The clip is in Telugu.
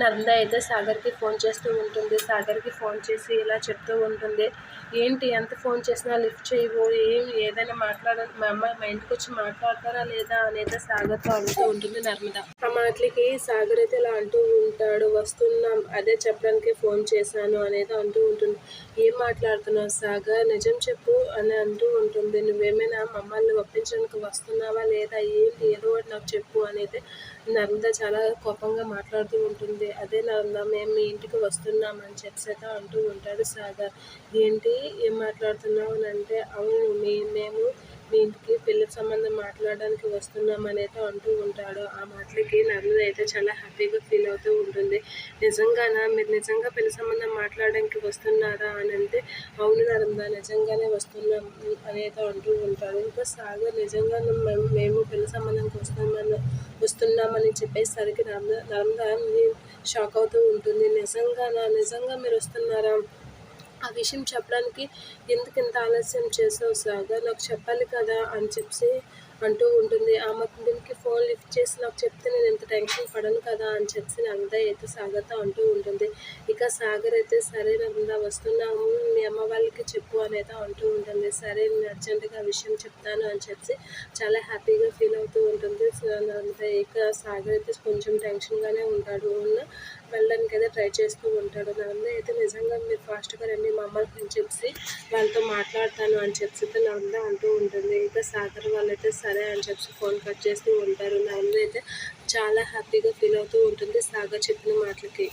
నర్మద అయితే సాగర్కి ఫోన్ చేస్తూ ఉంటుంది. సాగర్కి ఫోన్ చేసి ఇలా చెప్తూ ఉంటుంది. ఏంటి ఎంత ఫోన్ చేసినా లిఫ్ట్ చేయవు? ఏం? ఏదైనా మాట్లాడ మా అమ్మాయి మా ఇంటికి వచ్చి మాట్లాడతారా లేదా? అనేది సాగర్తో అంటూ ఉంటుంది నర్మద. ఆ మాటలకి సాగర్ అయితే ఇలా అంటూ ఉంటాడు. వస్తున్నాం. అదే చెప్పడానికి ఫోన్ చేశాను అనేది అంటూ ఉంటుంది. ఏం మాట్లాడుతున్నావు సాగర్? నిజం చెప్పు అని అంటూ ఉంటుంది. నువ్వేమైనా మమ్మల్ని ఒప్పించడానికి వస్తున్నావా లేదా? ఏంటి? ఏదో ఒకటి నాకు చెప్పు అనేది నర్మద చాలా కోపంగా మాట్లాడుతూ ఉంటుంది. అదే నర్మద మేము మీ ఇంటికి వస్తున్నామని చెప్పేత అంటూ ఉంటాడు సాగర్. ఏంటి? ఏం మాట్లాడుతున్నావు అని అంటే అవును మీ మేము మీ ఇంటికి పెళ్ళి సంబంధం మాట్లాడడానికి వస్తున్నాం అంటూ ఉంటాడు. ఆ మాటలకి నర్మద అయితే చాలా హ్యాపీగా ఫీల్ అవుతూ ఉంటుంది. నిజంగానా? మీరు నిజంగా పెళ్ళి సంబంధం మాట్లాడడానికి వస్తున్నారా అని అంటే అవును నర్మద నిజంగానే వస్తున్నాం అనేది అంటూ ఉంటాడు. ఇంకా సాగర్ నిజంగా మేము మేము పెళ్ళి సంబంధంకి వస్తున్నామని వస్తున్నామని చెప్పేసరికి నర్మద నర్మద షాక్ అవుతూ ఉంటుంది. నిజంగానా? నిజంగా మీరు వస్తున్నారా? ఆ విషయం చెప్పడానికి ఎందుకు ఇంత ఆలస్యం చేసావు సాగర్? నాకు చెప్పాలి కదా అని చెప్పి అంటూ ఉంటుంది. ఆమె దీనికి ఫోన్ లిఫ్ట్ చేసి నాకు చెప్తే నేను ఎంత టెన్షన్ పడను కదా అని చెప్పి నర్మద అయితే సాగర్తో అంటూ ఉంటుంది. ఇక సాగర్ అయితే సరే నర్మద వస్తున్నాము. మీ అమ్మ వాళ్ళకి చెప్పు అనేది అంటూ ఉంటుంది. సరే నేను అర్జెంటుగా విషయం చెప్తాను అని చెప్పి చాలా హ్యాపీగా ఫీల్ అవుతూ ఉంటుంది. ఇక సాగర్ అయితే కొంచెం టెన్షన్గానే ఉంటాడు. ఉన్న వెళ్ళడానికి అయితే ట్రై చేస్తూ ఉంటాడు. నర్మద అయితే నిజంగా మీరు ఫాస్ట్గా రండి మా అమ్మకి చెప్పి వాళ్ళతో మాట్లాడతాను అని చెప్పి నర్మద అంటూ ఉంటుంది. ఇంకా సాగర్ వాళ్ళైతే సరే అని చెప్పి ఫోన్ కట్ చేస్తూ ఉంటారు. నర్మద అయితే చాలా హ్యాపీగా ఫీల్ అవుతూ ఉంటుంది సాగర్ చెప్పిన మాటలకి.